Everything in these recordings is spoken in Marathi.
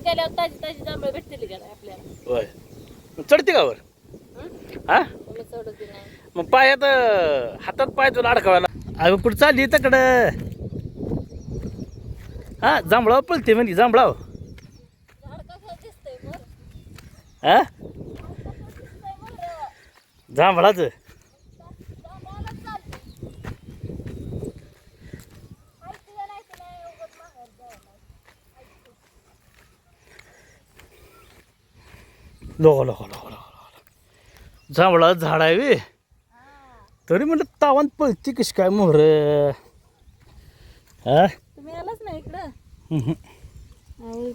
केल्यावर ताजी ताजी जांभळं भेटतील का नाही आपल्याला? होय. मग चढते का वर? हं? हा नाही. मग पायात अं, हातात पाय तुला अडकावायला. अगं कुठं चालली तकडं? हा जांभळाव पळते म्हणजे जांभळाव झाड कसं दिसतंय बरं हा? जांभळाचं जांभळालाच चालते माहिती का नाही तुला उगाच माहेर जायला लोक लोक लोक लोक जांभळा झाड आहे वे. हा तरी म्हणलं तावान पळती कशी काय मोहर? हा तुम्ही आलाच ना इकडं?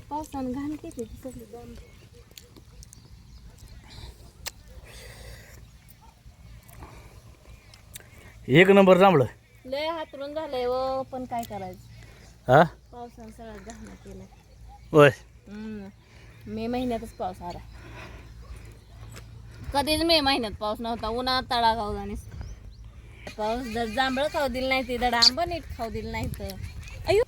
पावसानं घाण केली. एक नंबर जांभळं लय हातरून झालंय व पण काय करायचं? हा पावसानं सगळं घाण केलं होय. मे महिन्यातच पाऊस आला कधीच मे महिन्यात पाऊस नव्हता. उन्हात तळा खाऊ जाणीस पाऊस जर जांभळं खाऊ दिलं नाही ते दडा आंबा नीट खाऊ दिलं नाही तर. अयो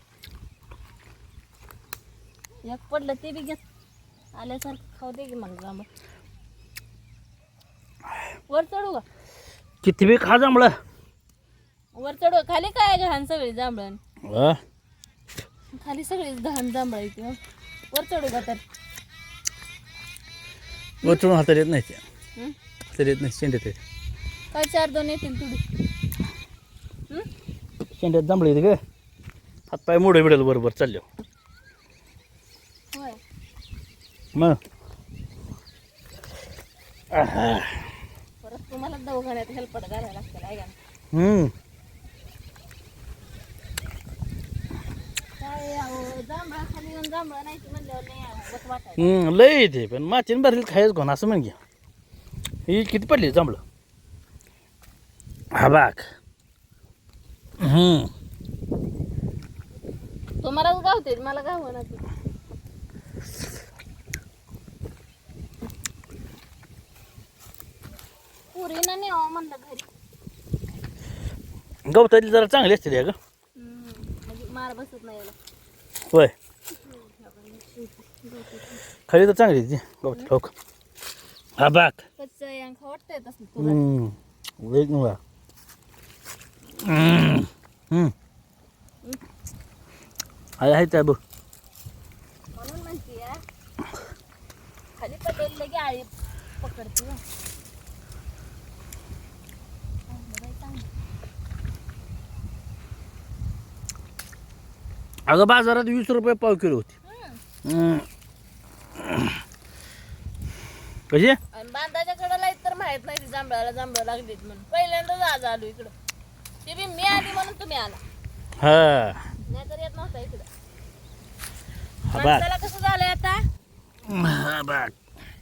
एक पडलं ते बी घेत आल्यासारखं खाऊ दे की मला जांभळ. वर चढू का? किती बी खा जांभळं. वर चढू. का? खाली काय घाण सगळी जांभळं? खाली सगळी घाण जांभळ येते. वर चढू का तर? वचून हाताला येत नाही ते. हाताला येत नाही शेंड्यात येत काय चार दोन येतील तुडी. हं? शेंड्यात जांभळं येते ग. हातपाय मोडे बिडेल बरोबर चाललो. होय. मग. परत तुम्हाला दवाखान्यात हेल्पट घालायला लागतं आहे का हम्म. काय अहो जांभळा खाली येऊन जांभळा नाही की म्हणल्यावर नाही बस वाटायला. हम्म, लय येते पण मातीन भरली खायच कोण असं म्हण घ्या ही किती पडली जांभळं? हा बाग. हम्म. तुम्हालाच गावते मला गाव ना म्हणलं घरी. जरा चांगली असते त्या ग म्हणजे मार बसत नाही याला. होय. खाली तर चांगली आहे ती गवत ठोक. हा बाग कच्चं यांक वाटतंय तसं तुला हम्म वेग नव्हा हम्म हम्म आहे आहे त्या बघ म्हणून म्हणते या खाली पडलेली लगे आळी पकडते हं. चांगलं बाई, चांगलं. अगं बाजारात वीस रुपये पाव किलो होती हं. हम्म. कशी? आणि बांधाच्या कडेला तर माहीत नाही ती जांभळाला जांभळ लागलीत म्हणून. पहिल्यांदाच आज आलो इकडं. ते बी मी आली म्हणून तुम्ही आला. हा. नाहीतर येत नव्हता इकडं. हा माणसाला कसं झालंय आता? हा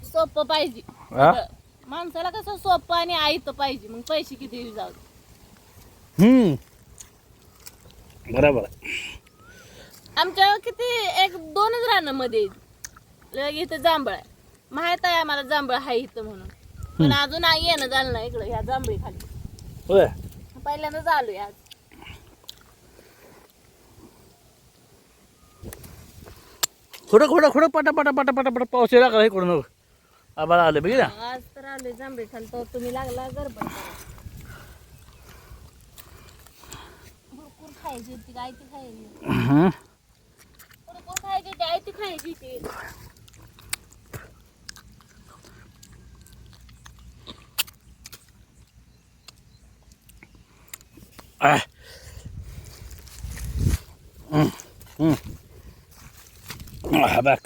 सोपं पाहिजे. हा? माणसाला कसं सोपं आणि आयतं पाहिजे. मग पैसे किती जाऊ दे. हम्म. बरोबर. आहे. आमच्या किती एक दोनच रानामध्ये लगे इथं जांभळ आहे. माहीत आहे आम्हाला जांभळ आहे इथं म्हणून. पण अजून आई येणं झालं नाही इकडं ह्या जांभळी खाली. होय? पहिल्यांदाच आलोय आज खोडं खोडं खोडं पटा पटा पटा पटा पटा पाऊस यायला लागला इकडून आबाळा आलं आज तर आलोय जांभळी खाली तर तुम्ही लागला गरबड भरपूर खायची होती काय ती खायची. भरपूर खायची होती आई ती खायची होती. à. ừ. Ừ. Ah, bak.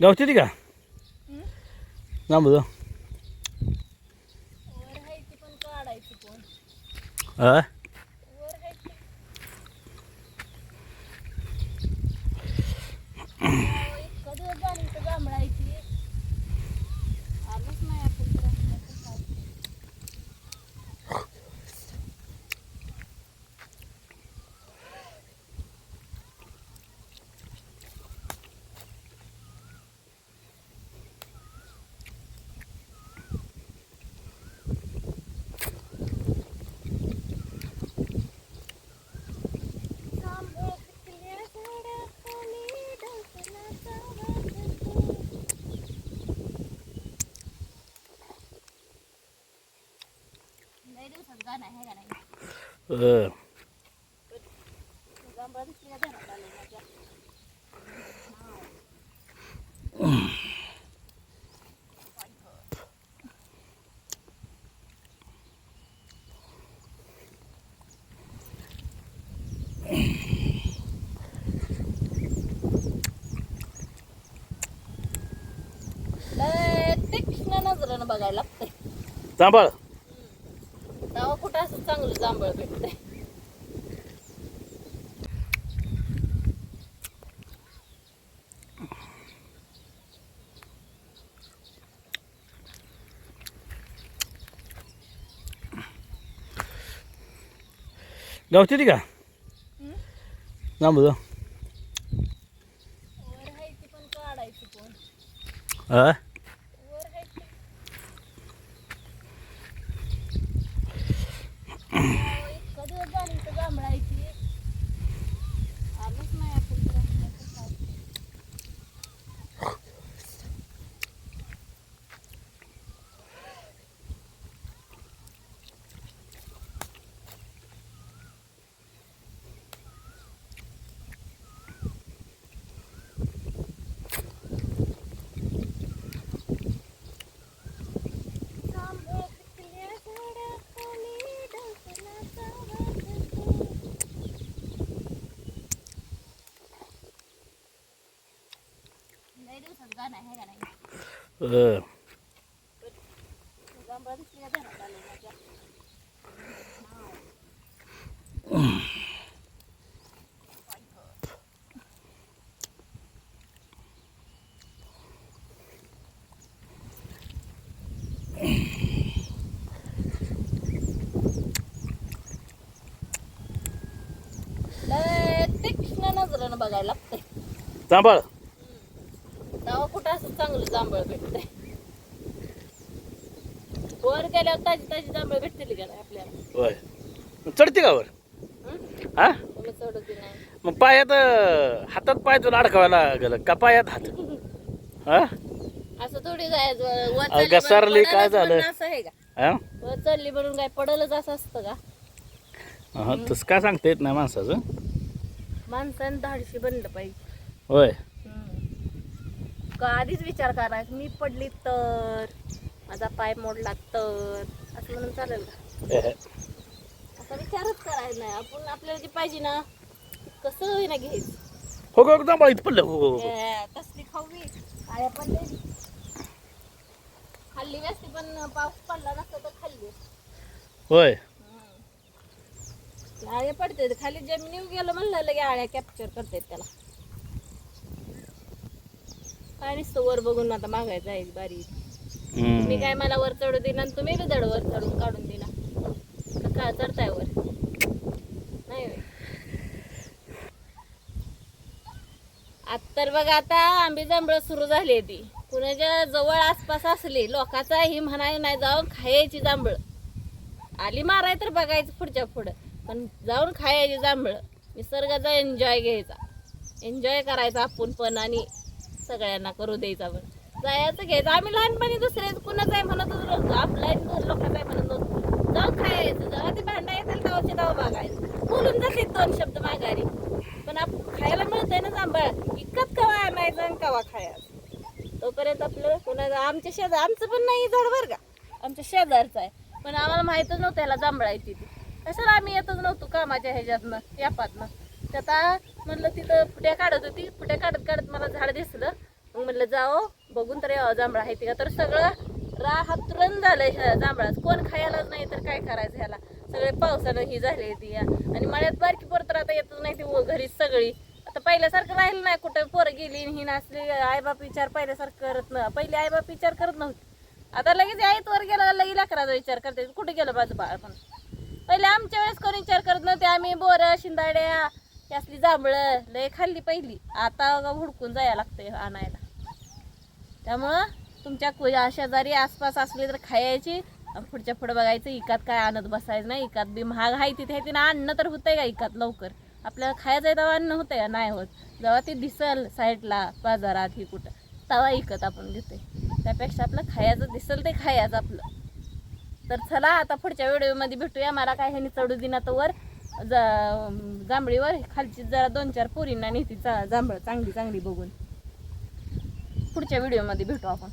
Gauti, diga. Hum? Não mudou. पण काढायची पण हा वर खायची इतकं दिवस झाले इथं जांभळायची आलोच नाही आपण तर असं काय. अं. तीक्ष्ण नजरेनं बघायला लागतंय जांभळ कुठं असं चांगलं जांभळ भेटतंय गावची ती का जांभळ वर हायची पण काढायची पण हा वर हायची इतका दिवस झाले इथं जांभळायची आलोच नाही आपण तर असं काय. जांभळं पिकल्या झाडाखाली ढकलाचा वाजतो. लय दिवसात गाणं आहे का नाही अं. जांभळं दिसली का घरात आलं माझ्या? लय तीक्ष्ण नजरेनं बघायला लागतंय. जांभळ तेव्हा कुठं असं चांगलं जांभळ वर गेल्यावर ताजी ताजी जांभळ भेटतील का नाही आपल्याला? होय. मग चढते का वर? हं? नाही. मग पायात अं, हातात पाय तुला अडकवायला गेलं का पायात हात? हा? असं थोडी जायचं. वर घसरली, काय पडलंच झालं? म्हणून असं आहे का? हा? वर चढली म्हणून काय पडलच असं असतं का? हा, तसं काय सांगता येत नाही माणसाचं? माणसानं धाडशी बनलं पाहिजे. होय. का? आधीच विचार करा मी पडली तर? माझा पाय मोडला तर? असं म्हणून चालेल का. असा विचारच करायचा नाही. आपण आपल्याला जे पाहिजे ना कसं होईना घ्यायचं? हो गं जांभळ इथं पडलं. हो, हो, हो. ए, तसली खावी आया पडले खाल्ली असती पण पाऊस पडला नसता तर खाल्ली. होय. आळ्या पडते खाली जमिनीवर गेलं म्हणलं लगे आळ्या कॅप्चर करते त्याला. काय नुसतं वर बघून आता मागायचं आहे बारी मी. काय मला वर चढू देणार आणि तुम्ही बी दड वर चढून काढून देणार का काय चढताय वर? नाही. आता तर बघा आता आंबे जांभळं सुरू झाली ती. कुणाच्या जवळ आसपास असली लोकाचा ही म्हणाय नाही जाऊन खायची जांभळं. आली माराय तर बघायचं पुढच्या पुढं. पण जाऊन खायची जांभळं. निसर्गाचा एन्जॉय घ्यायचा. एन्जॉय करायचा आपण पण आणि सगळ्यांना करू द्यायचा पण जायचं घ्यायचं आम्ही लहानपणी दुसरे कुणाच आहे म्हणतच नव्हतो आपला लोकांचा आहे म्हणत नव्हतो जाऊ खायचं. जेव्हा ते भांडा येतील तेव्हाचे दाव बघायचं. बोलून जाते दोन शब्द माघारी. पण आपण खायला मिळतंय ना जांभळ इतकंच कवा आणायचं आणि कवा खायचं. तोपर्यंत आपलं कुणाचं आमच्या शेजार आमचं पण नाही झाड बरं का. आमच्या शेजारचं आहे. पण आम्हाला माहीतच नव्हतं याला जांभळायची ती कशाला आम्ही येतच नव्हतो कामाच्या ह्याच्यातनं यापातनं. तर आता म्हणलं तिथं फुट्या काढत होती. फुट्या काढत काढत मला झाड दिसलं. मग म्हणलं जाओ बघून तर यावं जांभळा आहे ती का तर सगळं राहतरण झालंय ह्या जांभळाच. कोण खायलाच नाही तर काय करायचं ह्याला? सगळे पावसानं ही झाली ती. या आणि मळ्यात बारकी पोरं तर आता येतच नाही ती घरीच सगळी. आता पहिल्यासारखं राहिलं नाही. कुठं पोरं गेली ही नसली आईबाप विचार पहिल्यासारखं करत न पहिले आईबाप विचार करत नव्हते. आता लगेच आईत वर गेला लगेच लेकराचा विचार करते. कुठे गेलं माझं बाळ पण पहिले आमच्या वेळेस कोणी विचार करत नव्हते. आम्ही बोरं शिंदाड्या ही असली जांभळं लय खाल्ली पहिली. आता ग हुडकून जायला लागतंय आणायला. त्यामुळं तुमच्या कु- शेजारी आसपास असली तर खायची. पुढच्या पुढे बघायचं इकात काय आणत बसायचं नाही. इकात बी महाग आहे तिथे. तिने आणणं तर होतंय का इकात लवकर? आपल्याला खायचं आहे तेव्हा अन्न होतंय का? नाही होत. जेव्हा ते दिसल साईडला बाजारात ही कुठं तेव्हा इकत आपण घेते त्यापेक्षा आपलं खायचं दिसल ते खायचं आपलं. तर चला आता पुढच्या व्हिडिओमध्ये भेटूया. मला काय ह्यानी चढू दिना तर वर. जा- जांभळीवर खालची जरा दोन चार पोरींना नेती जा- जांभळ चांगली चांगली बघून. पुढच्या व्हिडिओमध्ये भेटू आपण.